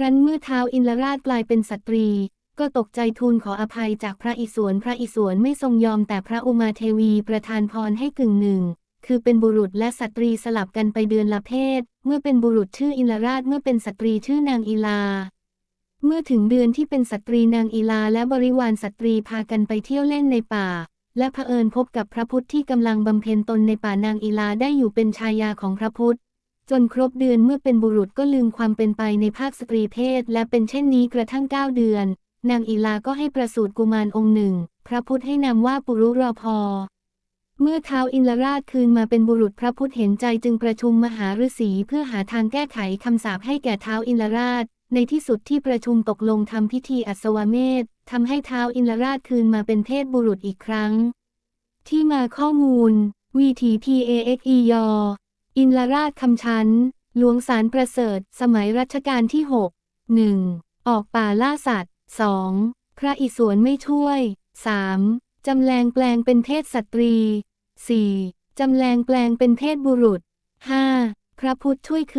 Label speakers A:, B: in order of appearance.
A: รั้นเมื่อเท้าวอินทราชกลายเป็นสตรี ก็ตกใจทูลขออภัยจากพระอิศวรพระอิศวรไม่ทรงยอมแต่พระอุมาเทวีประทานพรให้กึ่งหนึ่ง คือเป็นบุรุษและสตรีสลับกันไปเดือนละเพศ เมื่อเป็นบุรุษชื่ออินทราชเมื่อเป็นสตรีชื่อนางอีลา เมื่อถึงเดือนที่เป็นสตรีนางอีลาและบริวารสตรีพากันไปเที่ยวเล่นในป่าและเผอิญพบกับพระพุทธที่กำลังบำเพ็ญตนในป่านางอีลาได้อยู่เป็นชายาของพระพุทธ จนครบเดือนเมื่อเป็นบุรุษก็ลืมความเป็นไปในภาคสตรีเพศ และเป็นเช่นนี้กระทั่งเก้าเดือน นางอีลาก็ให้ประสูติกุมารองค์หนึ่ง พระพุทธให้นามว่าปุรุรอพอ เมื่อเท้าอินทราชคืนมาเป็นบุรุษพระพุทธเห็นใจจึงประชุมมหาฤาษีเพื่อหาทางแก้ไขคำสาปให้แก่เท้าอินทราช ในที่สุดที่ประชุมตกลงทำพิธีอัศวเมธทำให้เท้าอินทราชคืนมาเป็นเพศบุรุษอีกครั้ง ที่มาข้อมูล VTPAXE ย อินลราชคำชั้น หลวงสารประเสริฐ สมัยรัชกาลที่ 6 1. ออกป่าล่าสัตว์ 2. พระอิศวรไม่ช่วย 3. จำแรงแปลงเป็นเพศสตรี 4. จำแรงแปลงเป็นเพศบุรุษ 5. พระพุทธช่วยคือ